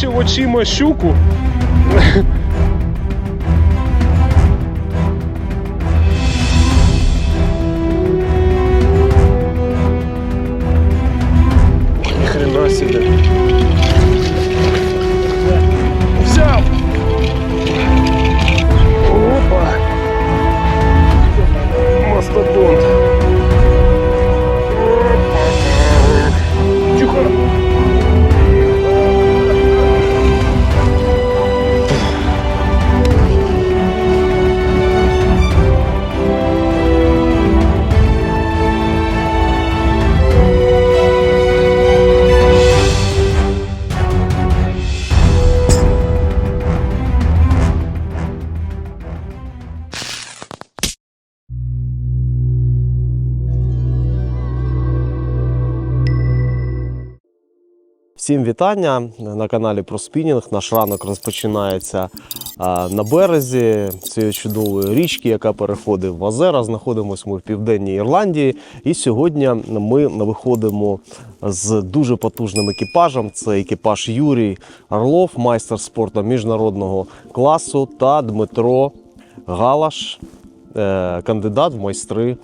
Побачив очима щуку. Хрена себе. Всім вітання на каналі про спінінг. Наш ранок розпочинається на березі цієї чудової річки, яка переходить в озера. Знаходимося ми в південній Ірландії. І сьогодні ми виходимо з дуже потужним екіпажем. Це екіпаж Юрій Орлов, майстер спорту міжнародного класу, та Дмитро Галаш, е, кандидат в майстри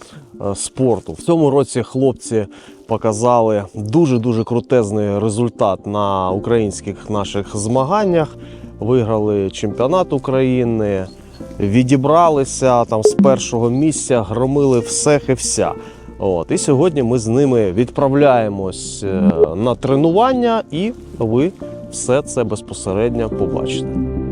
спорту. В цьому році хлопці показали дуже-дуже крутезний результат на українських наших змаганнях. Виграли чемпіонат України, відібралися там з першого місця, громили всех і вся. От. І сьогодні ми з ними відправляємось е, на тренування, і ви все це безпосередньо побачите.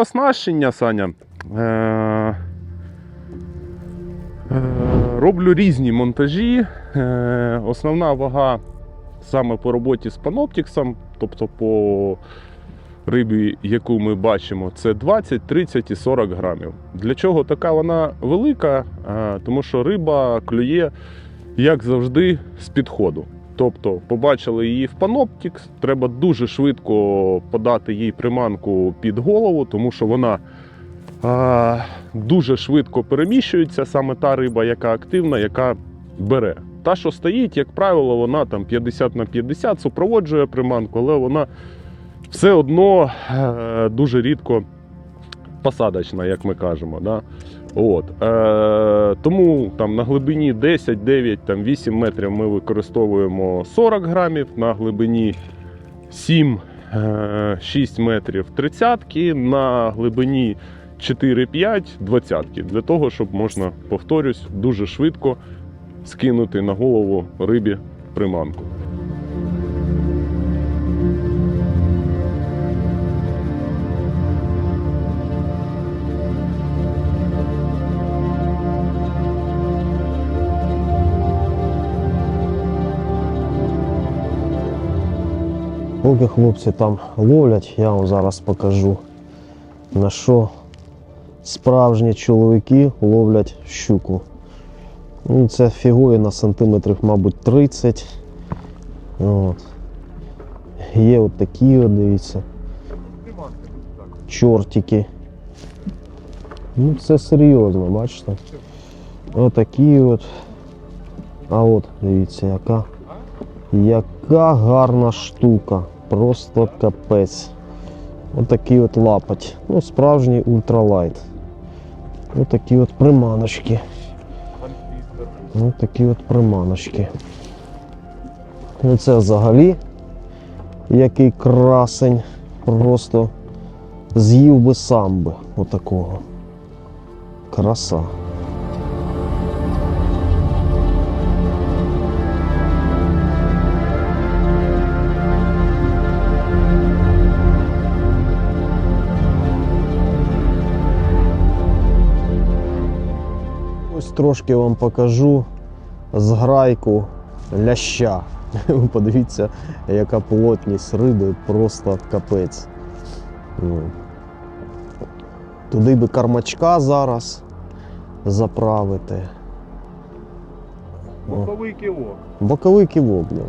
Оснащення, Саня. Е, е, роблю різні монтажі. Е, основна вага саме по роботі з паноптіксом, тобто по рибі, яку ми бачимо, це 20, 30 і 40 грамів. Для чого така вона велика? Е, тому що риба клює, як завжди, з підходу. Тобто побачили її в Panoptix, треба дуже швидко подати їй приманку під голову, тому що вона а, дуже швидко переміщується, саме та риба, яка активна, яка бере. Та, що стоїть, як правило, вона там 50 на 50 супроводжує приманку, але вона все одно е, дуже рідко посадочна, як ми кажемо. Да? От. Е, тому там на глибині 10, 9, там 8 метрів ми використовуємо 40 грамів, на глибині 7, е, 6 метрів 30, на глибині 4-5 20 для того, щоб можна, повторюсь, дуже швидко скинути на голову рибі приманку. Поки хлопці там ловлять, я вам зараз покажу, на що справжні чоловіки ловлять щуку. Ну, це фігує на сантиметрів, мабуть, 30. От. Є от такі, дивіться. Чортики. Ну, це серйозно, бачите? Отакі от. А от, дивіться, яка. Яка гарна штука. Просто капець. Отакий от лапать. Ну, справжній ультралайт. Отакі от приманочки. Ось такі от приманочки. Ну це взагалі який красень. Просто з'їв би сам би отакого. Краса. Трошки вам покажу зграйку ляща. Подивіться, яка плотність риби, просто капець. Ну. Туди би кармачка зараз заправити. Боковий кілок. Боковий кивок, да.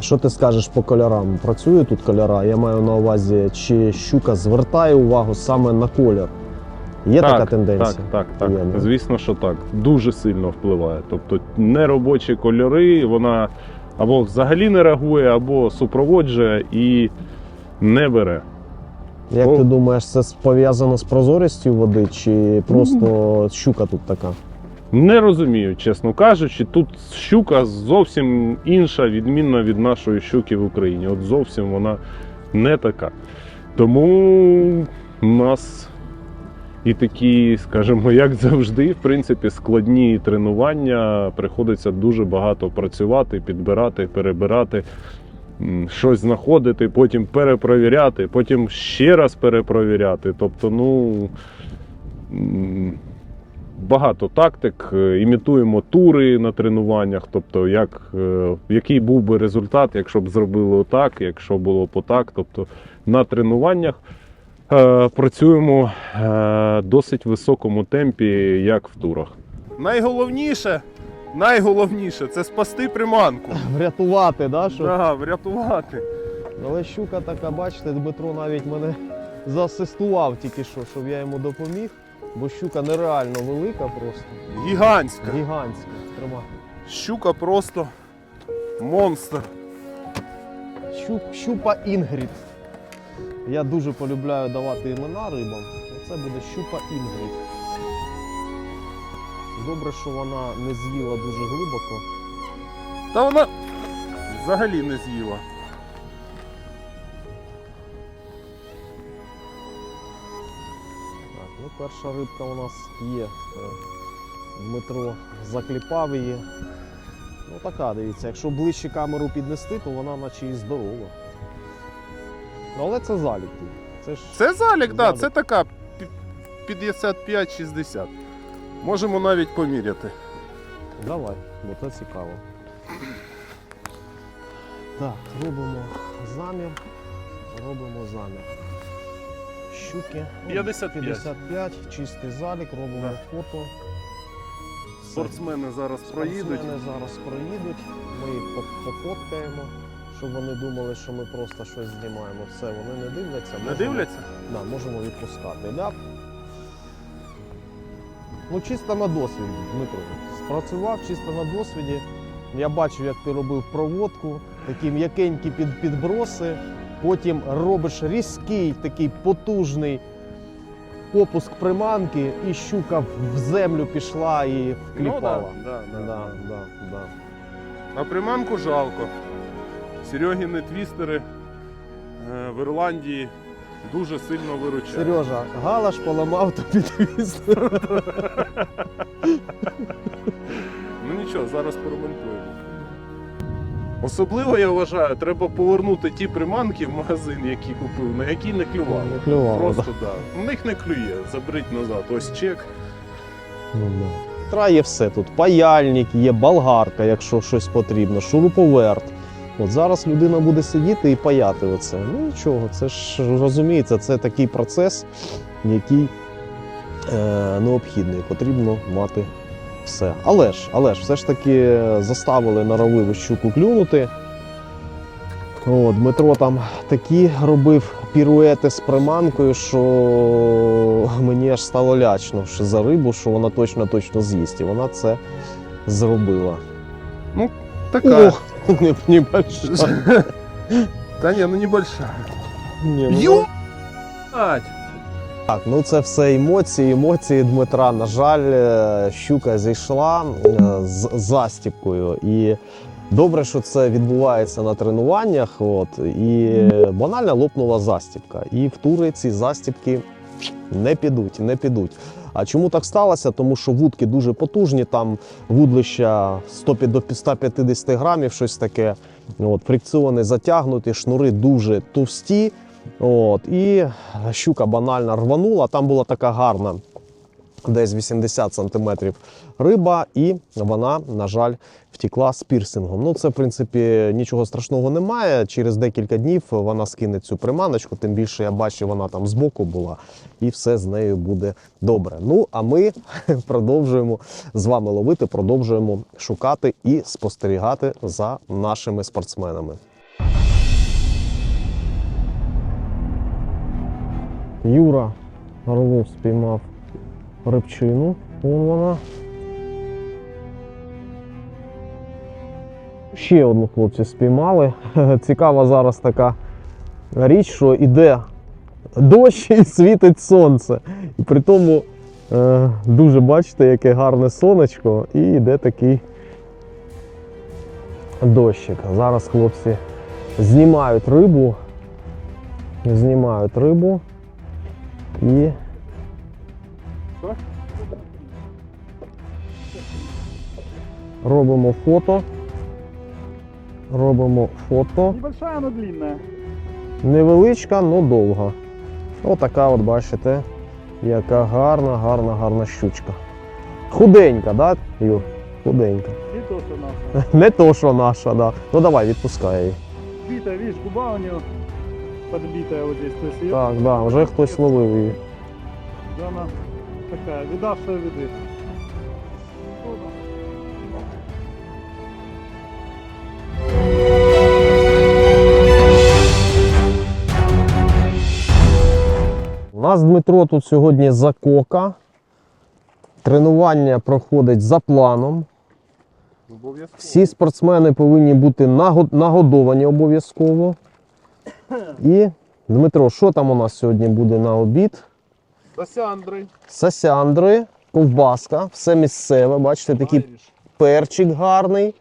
Що ти скажеш по кольорам? Працює тут кольора? Я маю на увазі, чи щука звертає увагу саме на колір. Є така тенденція? Так, так, так. Є. Звісно, що так. Дуже сильно впливає. Тобто неробочі кольори, вона або взагалі не реагує, або супроводжує і не бере. Як О. ти думаєш, це пов'язано з прозорістю води, чи просто щука тут така? Не розумію, чесно кажучи, тут щука зовсім інша, відмінна від нашої щуки в Україні. От зовсім вона не така. Тому у нас і такі, скажімо, як завжди, в принципі, складні тренування. Приходиться дуже багато працювати, підбирати, перебирати, щось знаходити, потім перепровіряти, потім ще раз перепровіряти. Тобто, ну. багато тактик, імітуємо тури на тренуваннях. Тобто, як, е, який був би результат, якщо б зробили отак, якщо було б отак. Тобто на тренуваннях працюємо е, досить високому темпі, як в турах. Найголовніше, найголовніше це спасти приманку. Врятувати, да? Що? Да, врятувати. Але щука така, бачите, Дмитро навіть мене заасистував тільки що, щоб я йому допоміг. Бо щука нереально велика просто. Гігантська. Гігантська. Тримай. Щука просто монстр. Щуп, щупа Інгрід. Я дуже полюбляю давати імена рибам. Це буде щупа Інгрід. Добре, що вона не з'їла дуже глибоко. Та вона взагалі не з'їла. Так, ну перша рибка у нас є. Е, Дмитро закліпав її. Ну така, дивіться, якщо ближче камеру піднести, то вона наче і здорова. Ну, але це залік. Це ж Це залік, так, да, Залік. це така пі- 55-60. Можемо навіть поміряти. Давай, бо це цікаво. Так, робимо замір. Робимо замір. Щуки. О, 55. 55, чистий залік, робимо Да. фото. Все. Спортсмени зараз проїдуть. Спортсмени зараз проїдуть, ми їх по- пофоткаємо, щоб вони думали, що ми просто щось знімаємо. Все, вони не дивляться. Не можемо- дивляться? Да, можемо відпускати. Да? Ну, чисто на досвіді, Дмитро. Спрацював чисто на досвіді. Я бачив, як ти робив проводку, такі м'якенькі під, підброси. Потім робиш різкий, такий потужний опуск приманки, і щука в землю пішла і вкліпала. Ну, да, да, да, да, да. А приманку жалко. Серегіни твістери е, в Ірландії дуже сильно виручають. Сережа, галаш поламав тобі твістер. Ну нічого, зараз поремонтуємо. Особливо я вважаю, треба повернути ті приманки в магазин, які купив, на які не клювали. Не клювало, Просто так. Да. У них не клює, заберіть назад. Ось чек. Ну, да. Тра є все тут. Паяльник, є болгарка, якщо щось потрібно, шуруповерт. От зараз людина буде сидіти і паяти оце. Ну нічого, це ж розумієте, це такий процес, який е, необхідний. Потрібно мати все. Але ж, але ж, все ж таки заставили норовливу щуку клюнути. О, Дмитро там такі робив піруети з приманкою, що мені аж стало лячно що за рибу, що вона точно точно з'їсть. І вона це зробила. Ну, Така. Ох, небольшая. Та ні, ну небольша. Ні, ну, Ю! Так, ну це все емоції, емоції Дмитра. На жаль, е, щука зійшла е, з застіпкою. І добре, що це відбувається на тренуваннях. От, і банально лопнула застіпка. І в тури ці застіпки не підуть, не підуть. А чому так сталося? Тому що вудки дуже потужні, там вудлища 100 до 150 грамів, щось таке. От, фрикціони затягнуті, шнури дуже товсті. От, і щука банально рванула. Там була така гарна десь 80 см риба, і вона, на жаль, втекла з пірсингом. Ну, це, в принципі, нічого страшного немає. Через декілька днів вона скине цю приманочку, тим більше я бачу, вона там збоку була, і все з нею буде добре. Ну, а ми продовжуємо з вами ловити, продовжуємо шукати і спостерігати за нашими спортсменами. Юра Орлов спіймав рибчину. Вон вона. Ще одну хлопці спіймали. Цікава зараз така річ, що іде дощ і світить сонце. І при тому е, дуже бачите, яке гарне сонечко, і йде такий дощик. Зараз хлопці знімають рибу. Знімають рибу і робимо фото. Робимо фото. Небольшая, но длинная. Невеличка, але довга. Отака, от бачите, яка гарна, гарна, гарна щучка. Худенька, да, Юр? Худенька. Не то, что наша. Не то, що наша, да. Ну давай, відпускай її. Битая, видишь, губа у нее подбитая вот здесь. Так, да, вже хтось ловив її. она такая, видавшая виды. У нас Дмитро тут сьогодні закока. Тренування проходить за планом. Всі спортсмени повинні бути нагодовані обов'язково. І Дмитро, що там у нас сьогодні буде на обід? Сасяндри. Сасяндри, ковбаска, все місцеве, бачите, такий перчик гарний.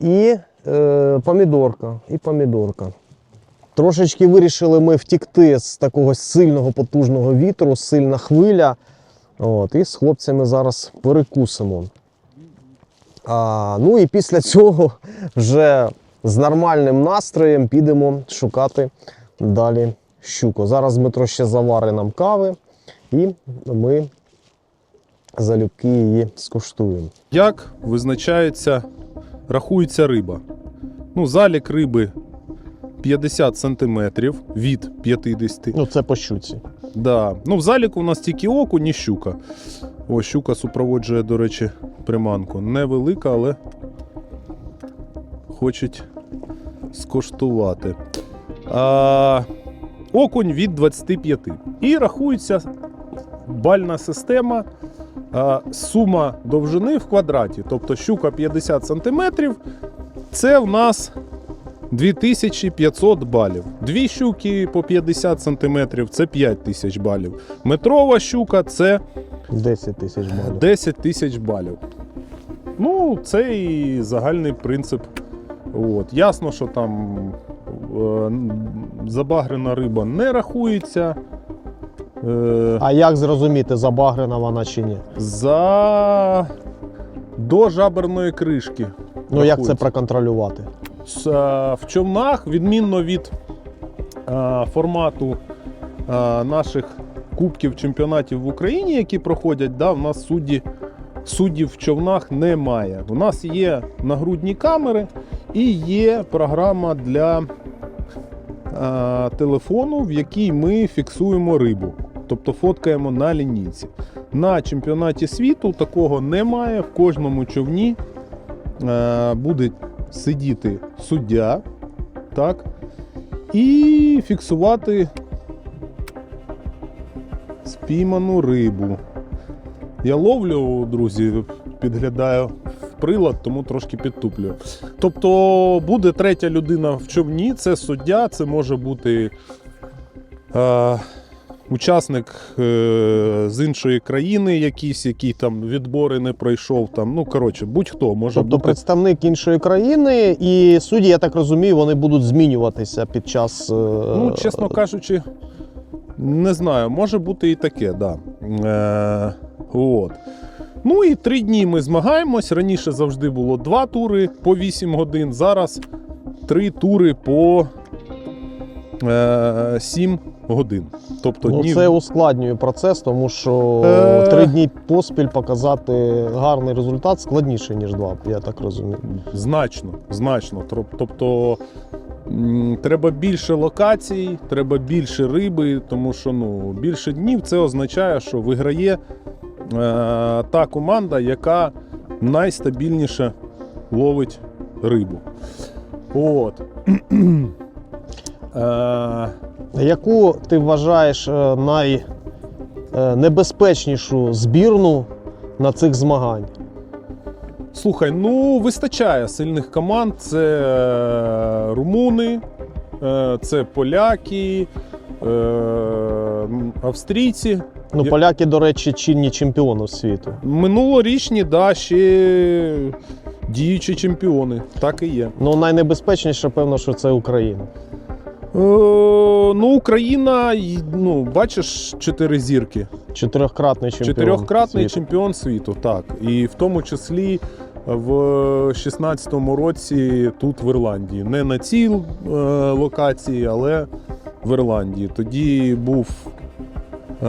І е, помідорка. І помідорка. Трошечки вирішили ми втікти з такого сильного потужного вітру, сильна хвиля. От, і з хлопцями зараз перекусимо. А, ну і після цього вже з нормальним настроєм підемо шукати далі щуку. Зараз Дмитро ще заварить нам кави, і ми залюбки її скуштуємо. Як визначається, рахується риба? Ну, залік риби 50 см від 50 Ну, це по щуці. Да. Ну, в заліку у нас тільки окунь і щука. О, щука супроводжує, до речі, приманку. Невелика, але хочуть скоштувати. А, окунь від 25. І рахується бальна система. Сума довжини в квадраті. Тобто щука 50 см. Це в нас 2500 балів. Дві щуки по 50 см це 5000 балів. Метрова щука це 10 тисяч балів. 10 тисяч балів. Ну, це і загальний принцип. От. Ясно, що там е, забагрена риба не рахується. Е, А як зрозуміти, забагрена вона чи ні? за до жаберної кришки. Ну як це проконтролювати? С- е, в човнах, відмінно від е, формату е, наших кубків чемпіонатів в Україні, які проходять, да, в нас судді, суддів в човнах немає. У нас є нагрудні камери і є програма для е, телефону, в якій ми фіксуємо рибу. Тобто фоткаємо на лінійці. На чемпіонаті світу такого немає. В кожному човні е, буде сидіти суддя, так, і фіксувати спійману рибу. Я ловлю, друзі, підглядаю прилад, тому трошки підтуплюю. Тобто буде третя людина в човні, це суддя, це може бути е, учасник е, з іншої країни, якийсь, який там відбори не пройшов. Там, ну, коротше, будь-хто може Тобто бути. представник іншої країни, і судді, я так розумію, вони будуть змінюватися під час. е, Ну, чесно кажучи, не знаю, може бути і таке, да. Е, от. Ну і три дні ми змагаємось. Раніше завжди було два тури по 8 годин. Зараз три тури по е, 7 годин. Тобто Ну, днів це ускладнює процес, тому що Е. три дні поспіль показати гарний результат складніше, ніж два, я так розумію. Значно, значно. Тобто треба більше локацій, треба більше риби, тому що ну, більше днів це означає, що виграє е, та команда, яка найстабільніше ловить рибу. От. Е, Яку ти вважаєш е, найнебезпечнішу збірну на цих змаганнях? Слухай, ну вистачає сильних команд. Це е, румуни, е, це поляки, е, австрійці. Ну, поляки, до речі, чинні чемпіони світу. Минулорічні, да, ще діючі чемпіони. Так і є. Ну, найнебезпечніше, певно, що це Україна. Е, ну, Україна, ну, бачиш, чотири зірки. Чотирьохкратний чемпіон. Чотирьохкратний світу. чемпіон світу, так. І в тому числі в 16-му році тут в Ірландії. Не на цій е, локації, але в Ірландії. Тоді був е,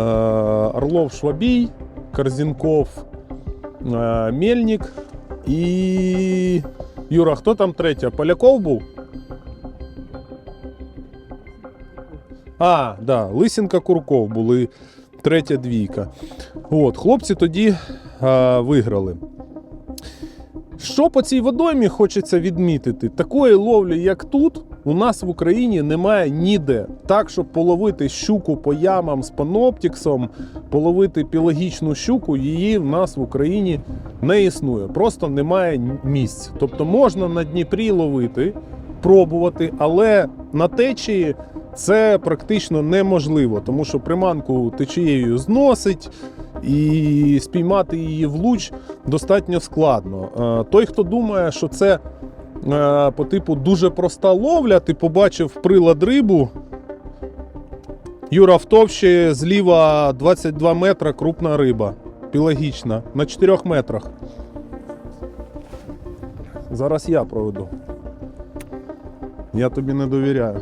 Орлов Швабій, Корзінков, е, Мельник і. Юра, хто там третя? Поляков був? А, да, Лисенка Курков були третя двійка. От, хлопці тоді а, виграли. Що по цій водоймі хочеться відмітити? Такої ловлі, як тут, у нас в Україні немає ніде. Так, щоб половити щуку по ямам з паноптіксом, половити пілагічну щуку, її в нас в Україні не існує. Просто немає місць. Тобто можна на Дніпрі ловити, пробувати, але на течії це практично неможливо, тому що приманку течією зносить, і спіймати її в луч достатньо складно. Е, Той, хто думає, що це е, по типу дуже проста ловля, ти побачив прилад рибу. Юра в зліва 22 метра крупна риба. Пілагічна. На 4 метрах. Зараз я проведу. Я тобі не довіряю.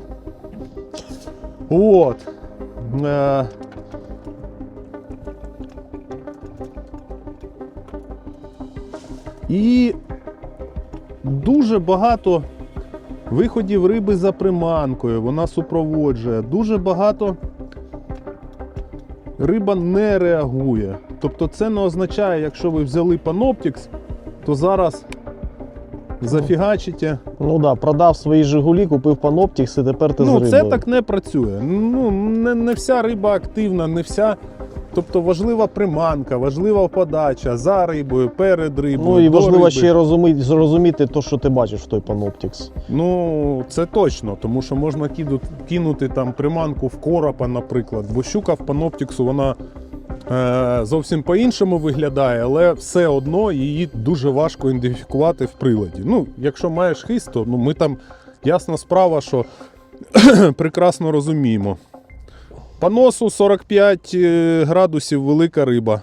От. Е, І дуже багато виходів риби за приманкою, вона супроводжує. Дуже багато риба не реагує. Тобто це не означає, якщо ви взяли паноптікс, то зараз зафігачите. Ну так, да, продав свої Жигулі, купив паноптікс і тепер ти з Ну, це так не працює. Ну, не, не вся риба активна, не вся. Тобто важлива приманка, важлива подача за рибою, перед рибою. Ну і важливо риби. ще розуміти, зрозуміти те, що ти бачиш в той паноптікс. Ну, це точно, тому що можна кинути там приманку в коропа, наприклад, бо щука в паноптіксу вона зовсім по-іншому виглядає, але все одно її дуже важко ідентифікувати в приладі. Ну, якщо маєш хист, то ну, ми там ясна справа, що прекрасно розуміємо. По носу 45 е, градусів велика риба,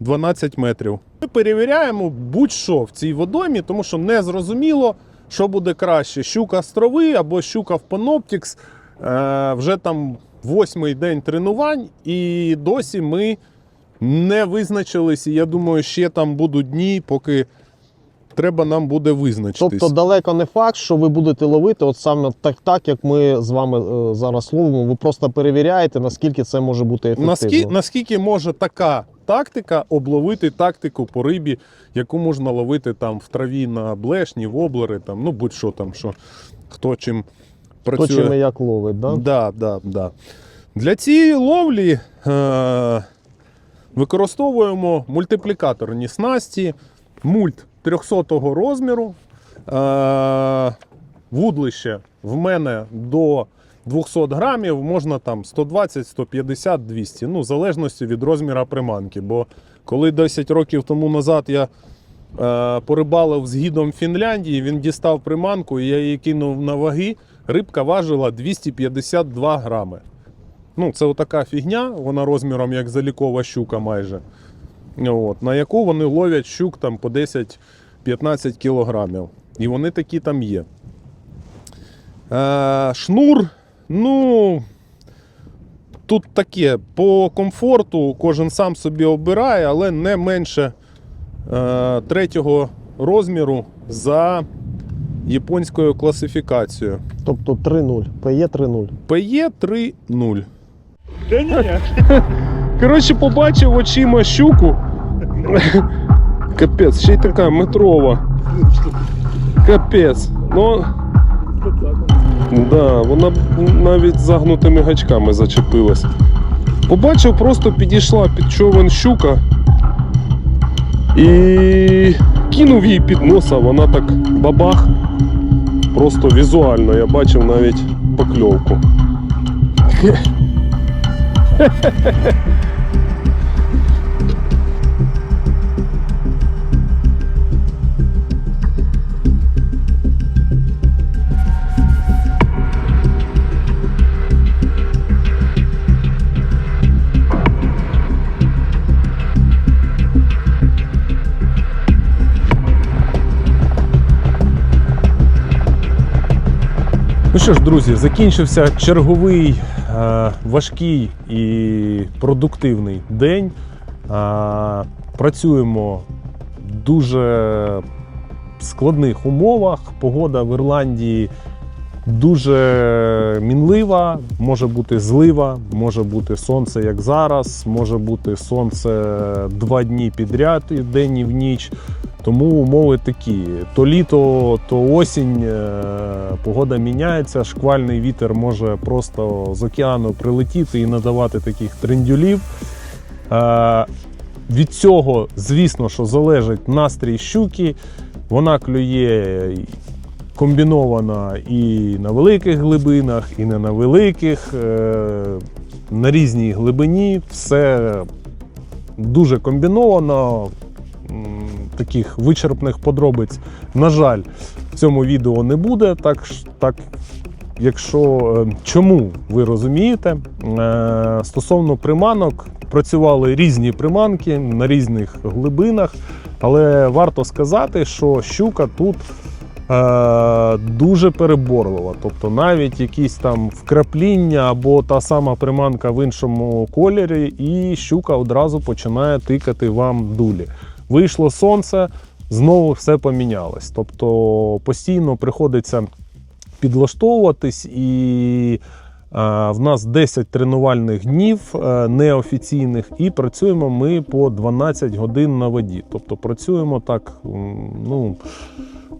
12 метрів. Ми перевіряємо будь-що в цій водоймі, тому що не зрозуміло, що буде краще: щука з або щука в паноптікс. Е, вже там восьмий день тренувань, і досі ми не визначились. І я думаю, ще там будуть дні, поки треба нам буде визначитись. Тобто далеко не факт, що ви будете ловити от саме так, так як ми з вами е, зараз ловимо. Ви просто перевіряєте, наскільки це може бути ефективно. Наскільки, наскільки може така тактика обловити тактику по рибі, яку можна ловити там в траві на блешні, воблери, там, ну будь-що там, що хто чим Хто працює. чим і як ловить, да? Да, да, да. Для цієї ловлі е- використовуємо мультиплікаторні снасті, мульт 300 розміру. Е- вудлище в мене до 200 грамів, можна там 120, 150, 200. Ну, в залежності від розміру приманки. Бо коли 10 років тому назад я е, порибалив з гідом Фінляндії, він дістав приманку, і я її кинув на ваги. Рибка важила 252 грами. Ну, це отака фігня, вона розміром як залікова щука майже. От, на яку вони ловлять щук там по 10-15 кілограмів. І вони такі там є. Е, шнур, ну. тут таке по комфорту, кожен сам собі обирає, але не менше е, третього розміру за японською класифікацією. Тобто 3-0. ПЕ 3-0. PE 3.0. Да ні. Коротше, побачив очима щуку. Капець, ще й така метрова. Капець. Ну, да, вона навіть загнутими гачками зачепилась. Побачив, просто підійшла під човен щука і кинув її під носа, вона так бабах. Просто візуально я бачив навіть покльовку. Ну що ж, друзі, закінчився черговий е, важкий і продуктивний день. Працюємо в дуже складних умовах. Погода в Ірландії дуже мінлива, може бути злива, може бути сонце, як зараз, може бути сонце два дні підряд, і вдень і в ніч. Тому умови такі: то літо, то осінь, е, погода міняється, шквальний вітер може просто з океану прилетіти і надавати таких трендюлів. Е, Від цього, звісно, що залежить настрій щуки. Вона клює комбінована і на великих глибинах, і не на великих, е, на різній глибині. Все дуже комбіновано. Таких вичерпних подробиць, на жаль, в цьому відео не буде. Так, так якщо е, чому ви розумієте, Е, стосовно приманок, працювали різні приманки на різних глибинах, але варто сказати, що щука тут е, дуже переборлива. Тобто навіть якісь там вкрапління або та сама приманка в іншому кольорі, і щука одразу починає тикати вам дулі. Вийшло сонце, знову все помінялось. Тобто постійно приходиться підлаштовуватись і. е, В нас 10 тренувальних днів е, неофіційних, і працюємо ми по 12 годин на воді. Тобто працюємо так, ну,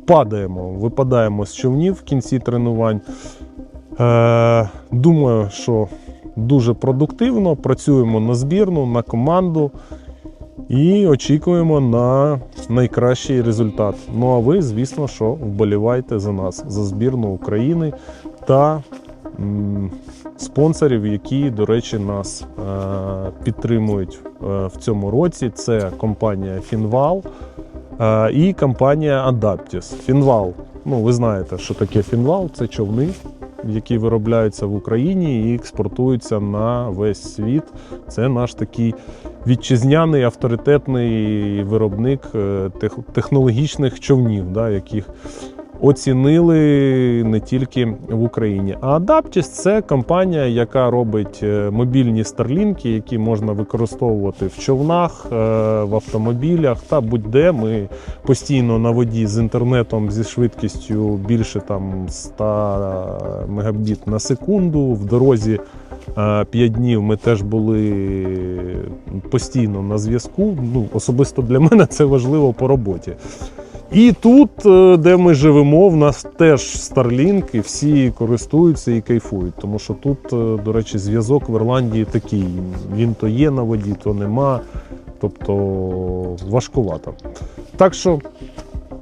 падаємо, випадаємо з човнів в кінці тренувань. Е, Думаю, що дуже продуктивно. Працюємо на збірну, на команду і очікуємо на найкращий результат. Ну а ви, звісно, що вболівайте за нас, за збірну України та м, спонсорів, які, до речі, нас е, підтримують е, в цьому році. Це компанія Фінвал е, і компанія Adaptis. Фінвал. Ну, ви знаєте, що таке Фінвал це човни, які виробляються в Україні і експортуються на весь світ. Це наш такий вітчизняний авторитетний виробник е, технологічних човнів, да, яких оцінили не тільки в Україні. А Adaptis – це компанія, яка робить е, мобільні старлінки, які можна використовувати в човнах, е, в автомобілях та будь-де. Ми постійно на воді з інтернетом зі швидкістю більше там 100 мегабіт на секунду. В дорозі 5 днів ми теж були постійно на зв'язку. Ну, особисто для мене це важливо по роботі. І тут, е, де ми живемо, в нас теж Starlink, і всі користуються і кайфують. Тому що тут, е, до речі, зв'язок в Ірландії такий. Він то є на воді, то нема. Тобто важкувато. Так що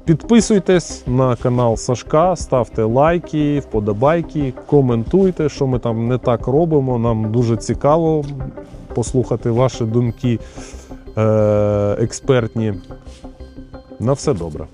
підписуйтесь на канал Сашка, ставте лайки, вподобайки, коментуйте, що ми там не так робимо. Нам дуже цікаво послухати ваші думки е- експертні. На все добре.